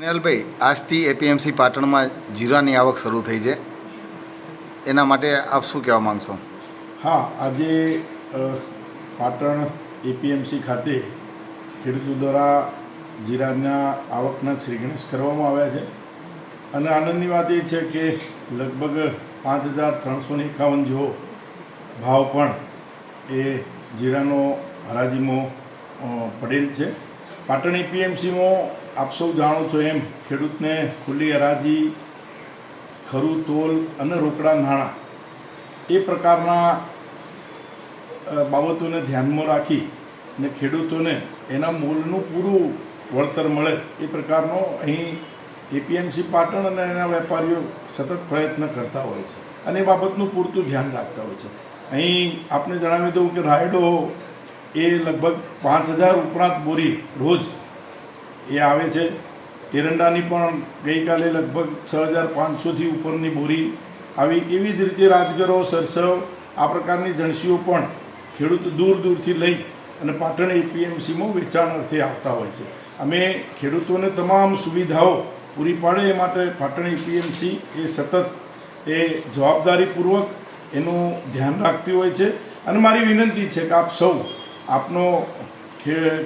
સ્નેહલભાઈ આજથી એપીએમસી પાટણમાં જીરાની આવક શરૂ થઈ છે. એના માટે આપ શું કહેવા માગશો? હા, આજે પાટણ એપીએમસી ખાતે ખેડૂતો દ્વારા જીરાના આવકના શ્રીગણેશ કરવામાં આવ્યા છે. અને આનંદની વાત એ છે કે લગભગ પાંચ હજાર ત્રણસો ને એકાવન જેવો ભાવ પણ એ જીરાનો હરાજીમાં પડેલ છે. પાટણ એપીએમસીમાં આપ સૌ જાણો છો એમ, ખેડૂતને ખુલ્લી હરાજી, ખરું તોલ અને રોકડા નાણાં એ પ્રકારના બાબતોને ધ્યાનમાં રાખી અને ખેડૂતોને એના મૂળનું પૂરું વળતર મળે એ પ્રકારનો અહીં એપીએમસી પાટણ અને એના વેપારીઓ સતત પ્રયત્ન કરતા હોય છે અને એ બાબતનું પૂરતું ધ્યાન રાખતા હોય છે. અહીં આપને જણાવી દઉં કે રાયડો એ લગભગ પાંચ હજાર ઉપરાંત બોરી રોજ એ આવે છે. એરંડાની પણ ગઈકાલે લગભગ છ હજાર પાંચસોથી ઉપરની બોરી આવી. એવી જ રીતે રાજગરો, સરસવ આ પ્રકારની જણસીઓ પણ ખેડૂત દૂર દૂરથી લઈ અને પાટણ એપીએમસીમાં વેચાણ અર્થે આવતા હોય છે. અમે ખેડૂતોને તમામ સુવિધાઓ પૂરી પાડે એ માટે પાટણ એપીએમસી એ સતત એ જવાબદારીપૂર્વક એનું ધ્યાન રાખતી હોય છે. અને મારી વિનંતી છે કે આપ સૌ આપનો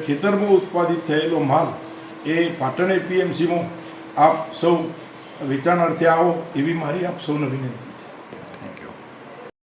ખેતરમાં ઉત્પાદિત થયેલો માલ એ પાટણ એપીએમસીમાં આપ સૌ વેચાણ અર્થે આવો એવી મારી આપ સૌને વિનંતી.